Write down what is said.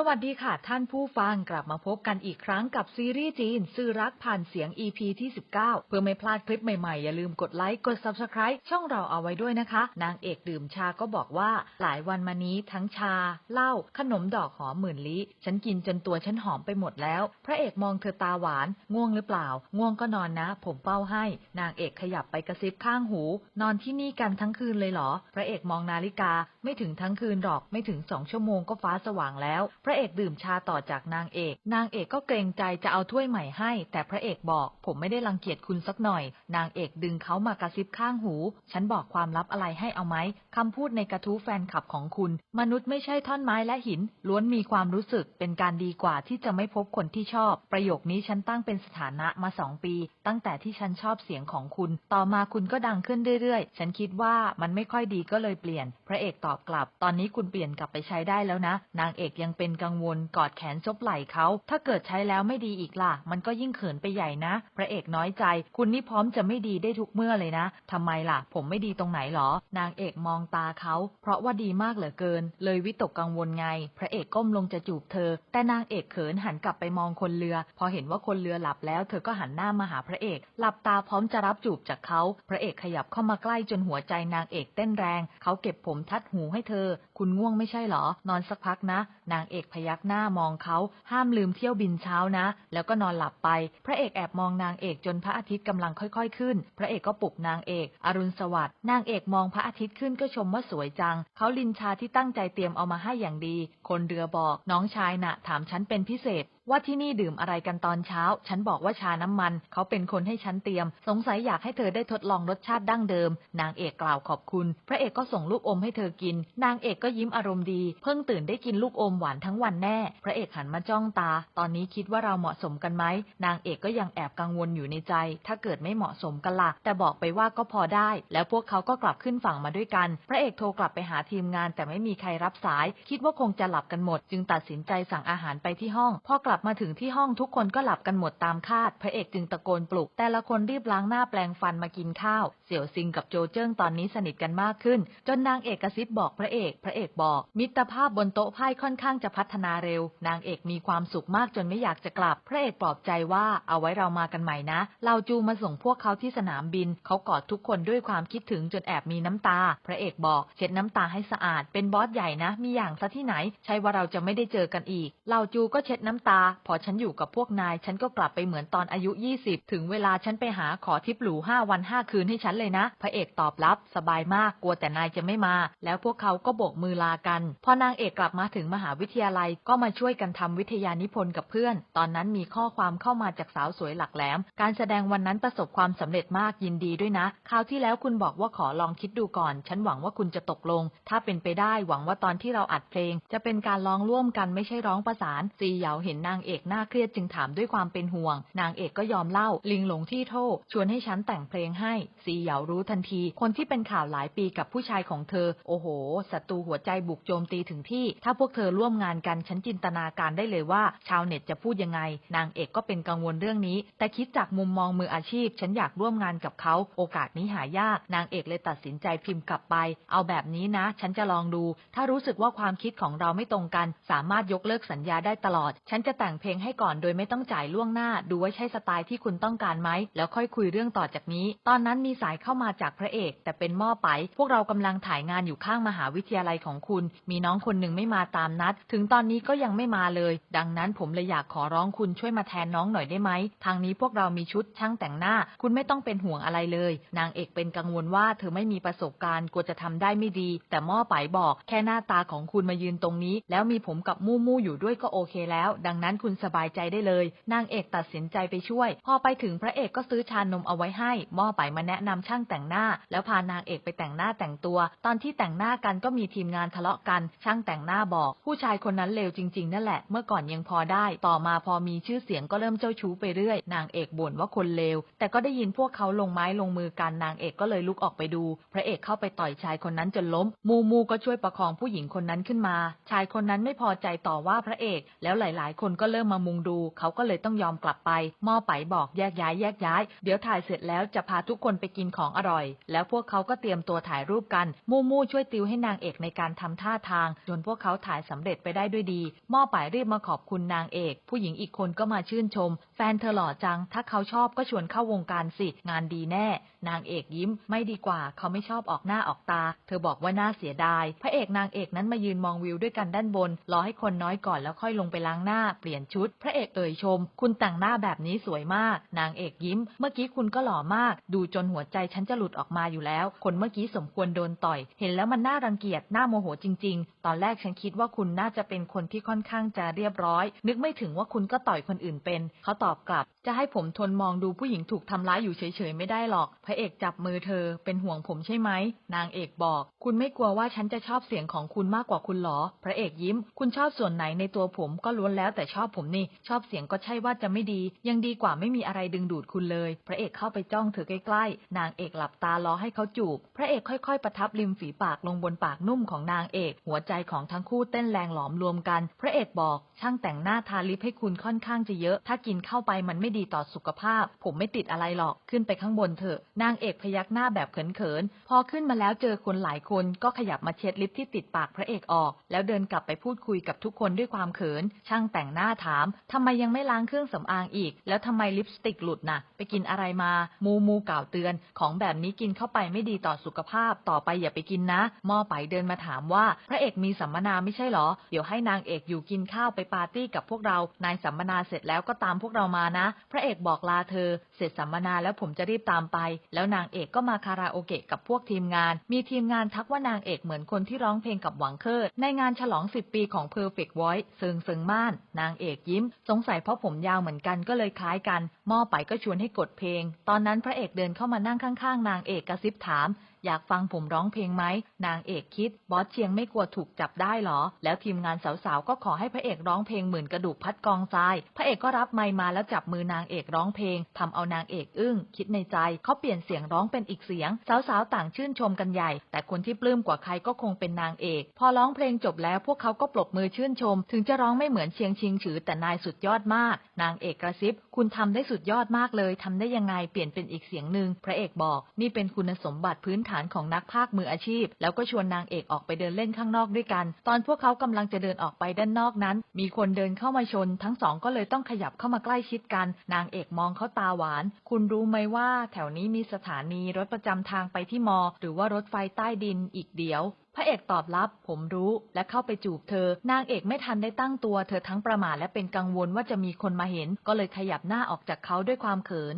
สวัสดีค่ะท่านผู้ฟังกลับมาพบกันอีกครั้งกับซีรีส์จีนสื่อรักผ่านเสียง EP ที่ 19 เพื่อไม่พลาดคลิปใหม่ๆ อย่าลืมกดไลค์กด Subscribe ช่องเราเอาไว้ด้วยนะคะ นางเอกดื่มชาก็บอกว่า หลายวันมานี้ทั้งชา เหล้าขนมดอกหอมหมื่นลิฉันกินจนตัวฉันหอมไปหมดแล้ว พระเอกมองเธอตาหวาน ง่วงหรือเปล่า ง่วงก็นอนนะ ผมเป้าให้ นางเอกขยับไปกระซิบข้างหู นอนที่นี่กันทั้งคืนเลยเหรอ พระเอกมองนาฬิกาไม่ถึงทั้งคืนหรอกไม่ถึงสองชั่วโมงก็ฟ้าสว่างแล้วระเอกดื่มชาต่อจากนางเอก นางเอกก็เกรงใจจะเอาถ้วยใหม่ให้ แต่พระเอกบอก ผมไม่ได้รังเกียจคุณสักหน่อย นางเอกดึงเขามากระซิบข้างหู ฉันบอกความลับอะไรให้เอาไหมคำพูดในกระทู้แฟนคลับของคุณ มนุษย์ไม่ใช่ท่อนไม้และหิน ล้วนมีความรู้สึก เป็นการดีกว่าที่จะไม่พบคนที่ชอบ ประโยคนี้ฉันตั้งเป็นสถานะมาสองปี ตั้งแต่ที่ฉันชอบเสียงของคุณ ต่อมาคุณก็ดังขึ้นเรื่อยๆ ฉันคิดว่ามันไม่ค่อยดีก็เลยเปลี่ยน พระเอกตอบกลับ ตอนนี้คุณเปลี่ยนกลับไปใช้ได้แล้วนะ นางเอกยังเป็นกังวล กอดแขนซบไหล่เขา ถ้าเกิดใช้แล้วไม่ดีอีกล่ะ มันก็ยิ่งเขินไปใหญ่นะ พระเอกน้อยใจ คุณนี่พร้อมจะไม่ดีได้ทุกเมื่อเลยนะทำไมล่ะ ผมไม่ดีตรงไหนหรอ นางเอกมองตาเขา เพราะว่าดีมากเหลือเกิน เลยวิตกกังวลไง พระเอกก้มลงจะจูบเธอ แต่นางเอกเขินหันกลับไปมองคนเรือ พอเห็นว่าคนเรือหลับแล้ว เธอก็หันหน้ามาหาพระเอก หลับตาพร้อมจะรับจูบจากเขา พระเอกขยับเข้ามาใกล้จนหัวใจนางเอกเต้นแรง เขาเก็บผมทัดหูให้เธอ คุณง่วงไม่ใช่หรอ นอนสักพักนะ นางเอกพยักหน้ามองเขาห้ามลืมเที่ยวบินเช้านะ แล้วก็นอนหลับไป พระเอกแอบมองนางเอกจนพระอาทิตย์กำลังค่อยๆขึ้น พระเอกก็ปลุกนางเอก อรุณสวัสดิ์นางเอกมองพระอาทิตย์ขึ้นก็ชมว่าสวยจัง เขาลินชาที่ตั้งใจเตรียมเอามาให้อย่างดี คนเรือบอกน้องชายน่ะ ถามฉันเป็นพิเศษ ว่าที่นี่ดื่มอะไรกันตอนเช้า ฉันบอกว่าชาน้ำมัน เขาเป็นคนให้ฉันเตรียม สงสัยอยากให้เธอได้ทดลองรสชาติดั้งเดิม นางเอกกล่าวขอบคุณ พระเอกก็ส่งลูกอมให้เธอกิน นางเอกก็ยิ้มอารมณ์ดี เพิ่งตื่นได้กินลูกอมหวานทั้งวันแน่ พระเอกหันมาจ้องตา ตอนนี้คิดว่าเราเหมาะสมกันไหม นางเอกก็ยังแอบกังวลอยู่ในใจ ถ้าเกิดไม่เหมาะสมกันละ่ะ แต่บอกไปว่าก็พอได้ แล้วพวกเขาก็กลับขึ้นฝั่งมาด้วยกัน พระเอกโทรกลับไปหาทีมงาน แต่ไม่มีใครรับสาย คิดว่าคงจะหลับกันหมด จึงตัดสินใจสั่งอาหารไปที่ห้อง พอกลับมาถึงที่ห้องทุกคนก็หลับกันหมดตามคาด พระเอกจึงตะโกนปลุก แต่ละคนรีบล้างหน้าแปลงฟันมากินข้าว เสี่ยวซิงกับโจเจิ้งตอนนี้สนิทกันมากขึ้น จนนางเอกกระซิบบอกพระเอก พระเอกบอก มิตรภาพบนโต๊ะไพ่ค่อนข้างจะพัฒนาเร็ว นางเอกมีความสุขมากจนไม่อยากจะกลับ พระเอกปลอบใจว่าเอาไว้เรามากันใหม่นะเราจูมาส่งพวกเขาที่สนามบิน เขากอดทุกคนด้วยความคิดถึงจนแอบมีน้ำตา พระเอกบอก เช็ดน้ำตาให้สะอาด เป็นบอสใหญ่นะ มีอย่างซะที่ไหน ใช่ว่าเราจะไม่ได้เจอกันอีก เราจูก็เช็ดน้ำตาพอฉันอยู่กับพวกนาย ฉันก็กลับไปเหมือนตอนอายุ20ถึงเวลาฉันไปหาขอทิปหรูห้าวันห้าคืนให้ฉันเลยนะ พระเอกตอบรับ สบายมากกลัวแต่นายจะไม่มา แล้วพวกเขาก็โบกมือลากัน พอนางเอกกลับมาถึงมหาวิทยาลัยก็มาช่วยกันทำวิทยานิพนธ์กับเพื่อน ตอนนั้นมีข้อความเข้ามาจากสาวสวยหลักแหลม การแสดงวันนั้นประสบความสำเร็จมากยินดีด้วยนะ คราวที่แล้วคุณบอกว่าขอลองคิดดูก่อน ฉันหวังว่าคุณจะตกลง ถ้าเป็นไปได้หวังว่าตอนที่เราอัดเพลง จะเป็นการร้องร่วมกันไม่ใช่ร้องประสานซีเหยาเห็นนางางเอกหน้าเครียดจึงถามด้วยความเป็นห่วง นางเอกก็ยอมเล่า ลิงหลงที่โทษชวนให้ฉันแต่งเพลงให้ ซีเหยารู้ทันที คนที่เป็นข่าวหลายปีกับผู้ชายของเธอ โอ้โหศัตรูหัวใจบุกโจมตีถึงที่ ถ้าพวกเธอร่วมงานกันฉันจินตนาการได้เลยว่า ชาวเน็ตจะพูดยังไง นางเอกก็เป็นกังวลเรื่องนี้ แต่คิดจากมุมมองมืออาชีพ ฉันอยากร่วมงานกับเขา โอกาสนี้หายาก นางเอกเลยตัดสินใจพิมพ์กลับไป เอาแบบนี้นะ ฉันจะลองดู ถ้ารู้สึกว่าความคิดของเราไม่ตรงกัน สามารถยกเลิกสัญญาได้ตลอด ฉันจะแต่งเพลงให้ก่อนโดยไม่ต้องจ่ายล่วงหน้า ดูว่าใช่สไตล์ที่คุณต้องการไหม แล้วค่อยคุยเรื่องต่อจากนี้ ตอนนั้นมีสายเข้ามาจากพระเอก แต่เป็นหม้อไป พวกเรากำลังถ่ายงานอยู่ข้างมหาวิทยาลัยของคุณ มีน้องคนหนึ่งไม่มาตามนัด ถึงตอนนี้ก็ยังไม่มาเลย ดังนั้นผมเลยอยากขอร้องคุณช่วยมาแทนน้องหน่อยได้ไหม ทางนี้พวกเรามีชุดช่างแต่งหน้า คุณไม่ต้องเป็นห่วงอะไรเลย นางเอกเป็นกังวลว่าเธอไม่มีประสบการณ์กลัวจะทำได้ไม่ดี แต่หม้อไปบอก แค่หน้าตาของคุณมายืนตรงนี้ แล้วมีผมกับมู่มู่อยู่ด้วยก็โอเคแล้ว ดังนั้นคุณสบายใจได้เลย นางเอกตัดสินใจไปช่วย พอไปถึงพระเอกก็ซื้อชานมเอาไว้ให้ หม้อไปมาแนะนำช่างแต่งหน้า แล้วพานางเอกไปแต่งหน้าแต่งตัว ตอนที่แต่งหน้ากันก็มีทีมงานทะเลาะกัน ช่างแต่งหน้าบอก ผู้ชายคนนั้นเลวจริง ๆ นั่นแหละ เมื่อก่อนยังพอได้ ต่อมาพอมีชื่อเสียงก็เริ่มเจ้าชู้ไปเรื่อย นางเอกบ่นว่าคนเลว แต่ก็ได้ยินพวกเขาลงไม้ลงมือกัน นางเอกก็เลยลุกออกไปดู พระเอกเข้าไปต่อยชายคนนั้นจนล้ม มูมูก็ช่วยประคองผู้หญิงคนนั้นขึ้นมา ชายคนนั้นไม่พอใจต่อว่าพระเอก แล้วหลาย ๆ คนก็เริ่มมามุงดู เขาก็เลยต้องยอมกลับไปหม้อไปบอกแยกย้ายแยกย้าย เดี๋ยวถ่ายเสร็จแล้วจะพาทุกคนไปกินของอร่อย แล้วพวกเขาก็เตรียมตัวถ่ายรูปกัน มู่มู่ช่วยติวให้นางเอกในการทำท่าทาง จนพวกเขาถ่ายสำเร็จไปได้ด้วยดีหม้อไปรีบมาขอบคุณนางเอก ผู้หญิงอีกคนก็มาชื่นชม แฟนเธอหล่อจัง ถ้าเขาชอบก็ชวนเข้าวงการสิ งานดีแน่ นางเอกยิ้ม ไม่ดีกว่า เขาไม่ชอบออกหน้าออกตา เธอบอกว่าน่าเสียดาย พระเอกนางเอกนั้นมายืนมองวิวด้วยกันด้านบน รอให้คนน้อยก่อนแล้วค่อยลงไปล้างหน้าเปลี่ยนชุด พระเอกเอ่ยชม คุณแต่งหน้าแบบนี้สวยมาก นางเอกยิ้ม เมื่อกี้คุณก็หล่อมาก ดูจนหัวใจฉันจะหลุดออกมาอยู่แล้ว คนเมื่อกี้สมควรโดนต่อย เห็นแล้วมันน่ารังเกียจน่าโมโหจริง ๆ ตอนแรกฉันคิดว่าคุณน่าจะเป็นคนที่ค่อนข้างจะเรียบร้อย นึกไม่ถึงว่าคุณก็ต่อยคนอื่นเป็น เขาตอบกลับ จะให้ผมทนมองดูผู้หญิงถูกทำร้ายอยู่เฉยๆไม่ได้หรอก พระเอกจับมือเธอ เป็นห่วงผมใช่ไหม นางเอกบอก คุณไม่กลัวว่าฉันจะชอบเสียงของคุณมากกว่าคุณหรอ พระเอกยิ้ม คุณชอบส่วนไหนในตัวผมก็ล้วนแล้วแต่ชอบผมนี่ ชอบเสียงก็ใช่ว่าจะไม่ดี ยังดีกว่าไม่มีอะไรดึงดูดคุณเลย พระเอกเข้าไปจ้องเธอใกล้ๆ นางเอกหลับตารอให้เขาจูบ พระเอกค่อยๆ ประทับริมฝีปากลงบนปากนุ่มของนางเอก หัวใจของทั้งคู่เต้นแรงหลอมรวมกัน พระเอกบอก ช่างแต่งหน้าทาลิปให้คุณค่อนข้างจะเยอะ ถ้ากินเข้าไปมันไม่ดีต่อสุขภาพ ผมไม่ติดอะไรหรอก ขึ้นไปข้างบนเถอะ นางเอกพยักหน้าแบบเขินๆ พอขึ้นมาแล้วเจอคนหลายคน ก็ขยับมาเช็ดลิปที่ติดปากพระเอกออก แล้วเดินกลับไปพูดคุยกับทุกคนด้วยความเขิน ช่างแต่งหน้าถามทำไมยังไม่ล้างเครื่องสำอางอีก แล้วทำไมลิปสติกหลุดน่ะ ไปกินอะไรมา มูมูกล่าวเตือน ของแบบนี้กินเข้าไปไม่ดีต่อสุขภาพ ต่อไปอย่าไปกินนะมอไปเดินมาถามว่า พระเอกมีสัมมนาไม่ใช่หรอ เดี๋ยวให้นางเอกอยู่กินข้าวไปปาร์ตี้กับพวกเรา นายสัมมนาเสร็จแล้วก็ตามพวกเรามานะ พระเอกบอกลาเธอ เสร็จสัมมนาแล้วผมจะรีบตามไป แล้วนางเอกก็มาคาราโอเกะกับพวกทีมงาน มีทีมงานทักว่านางเอกเหมือนคนที่ร้องเพลงกับหวังเคิดในงานฉลอง 10 ปีของ Perfect Voice เซิงเซิงม่าน นางเอกยิ้ม สงสัยเพราะผมยาวเหมือนกันก็เลยคล้ายกัน หม้อไปก็ชวนให้กดเพลง ตอนนั้นพระเอกเดินเข้ามานั่งข้างๆ นางเอกกระซิบถามอยากฟังผมร้องเพลงไหม นางเอกคิด บอสเชียงไม่กลัวถูกจับได้หรอ แล้วทีมงานสาวๆ ก็ขอให้พระเอกร้องเพลงหมื่นกระดูกพัดกองทราย พระเอกก็รับไมมาแล้วจับมือนางเอกร้องเพลงทำเอานางเอกอึ้ง คิดในใจ เขาเปลี่ยนเสียงร้องเป็นอีกเสียง สาวๆ ต่างชื่นชมกันใหญ่ แต่คนที่ปลื้มกว่าใครก็คงเป็นนางเอก พอร้องเพลงจบแล้วพวกเขาก็ปรบมือชื่นชม ถึงจะร้องไม่เหมือนเชียงชิงฉือแต่นายสุดยอดมาก นางเอกกระซิบ คุณทำได้สุดยอดมากเลยทำได้ยังไงเปลี่ยนเป็นอีกเสียงหนึ่งพระเอกบอก นี่เป็นคุณสมบัติพื้นฐานของนักพากย์มืออาชีพ แล้วก็ชวนนางเอกออกไปเดินเล่นข้างนอกด้วยกัน ตอนพวกเขากำลังจะเดินออกไปด้านนอกนั้น มีคนเดินเข้ามาชน ทั้งสองก็เลยต้องขยับเข้ามาใกล้ชิดกัน นางเอกมองเขาตาหวาน คุณรู้ไหมว่า แถวนี้มีสถานีรถประจำทางไปที่มอ หรือว่ารถไฟใต้ดินอีกเดียวพระเอกตอบรับ ผมรู้ และเข้าไปจูบเธอ นางเอกไม่ทันได้ตั้งตัว เธอทั้งประหม่าและเป็นกังวลว่าจะมีคนมาเห็น ก็เลยขยับหน้าออกจากเขาด้วยความเขิน